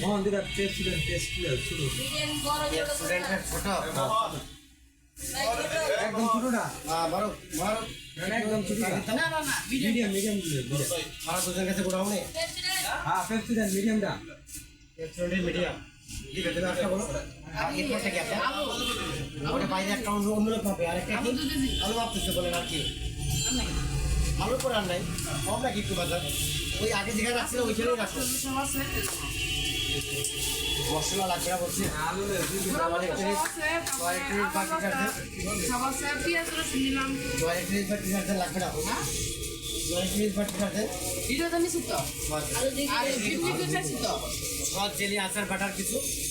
মোহন দিদা president president শুরু স্টুডেন্টের ছোট। একদম ছোটটা মারো একদম ছোটটা মিডিয়াম মিডিয়াম মারো দুজন কাছে গোড়াও নেই হ্যাঁ প্রেসিডেন্ট মিডিয়ামটা স্টুডেন্ট মিডিয়াম একটা অন্য লোক পাবে আর একটা আলু ভাবতেছে বলেন আর কি আলু করে আর নাই কম নাকি একটু বাজার। ওই আগে যেখানে রাখছিল ওইখানেই রাখো মশলা লাগবে না বলছি। আলু টয়লেট বা টি-শার্ট লাগবে না টয়লেট বা সব জেলি আচার বাটার কিছু।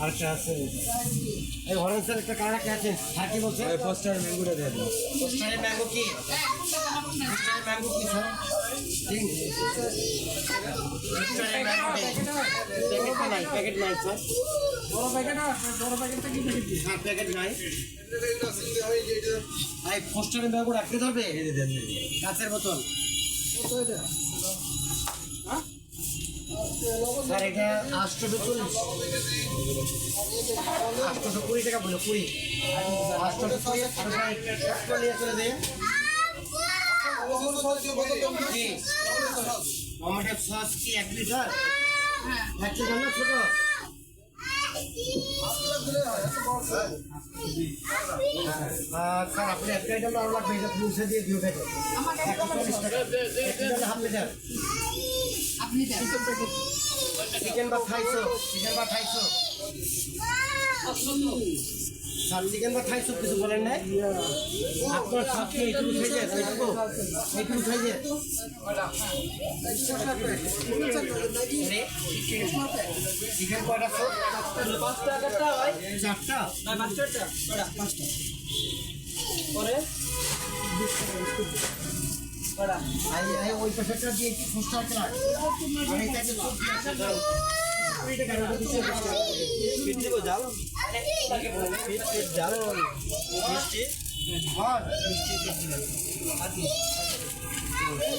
আরেকটা আছে। এই অরেঞ্জের একটা কালার একটা আছে। আর কি বলছে? ওই পোস্টার ম্যাঙ্গোটা দিয়ে দাও। পোস্টারে ম্যাঙ্গো কি? পোস্টারে ম্যাঙ্গো কি স্যার? ঠিক পোস্টারে ম্যাঙ্গো প্যাকেট নাই প্যাকেট নাই স্যার। বড় প্যাকেট বড় প্যাকেটটা কি প্যাকেট হ্যাঁ প্যাকেট নাই। এই পোস্টারে ম্যাঙ্গো রাখতে ধরবে? কাঁচের বোতল। স্যার, এটা আটশোশো চল্লিশ। আটশোশো কুড়ি টাকা বলে, কুড়ি। দেয় টমেটো সস কি এক লিটার? আপনি পৌঁছে দিয়ে লিটার আপনি চিকেন বা খাইছো? চিকেন বা খাইছো? স্যার চিকেন বা খাইছো কিছু বলেন নাই? আপনার কি এইটুকু খাইছে এইটুকু এইটুকু খাইছে চিকেন কয়টা সব পাঁচটা চারটা? পাঁচটা।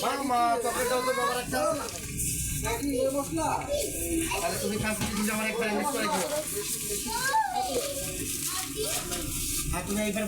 মামা তোকে দাও তো বাবার একটা তাহলে তুমি কাজ দিলে আমার একবার করে দিও আর তুমি এইবার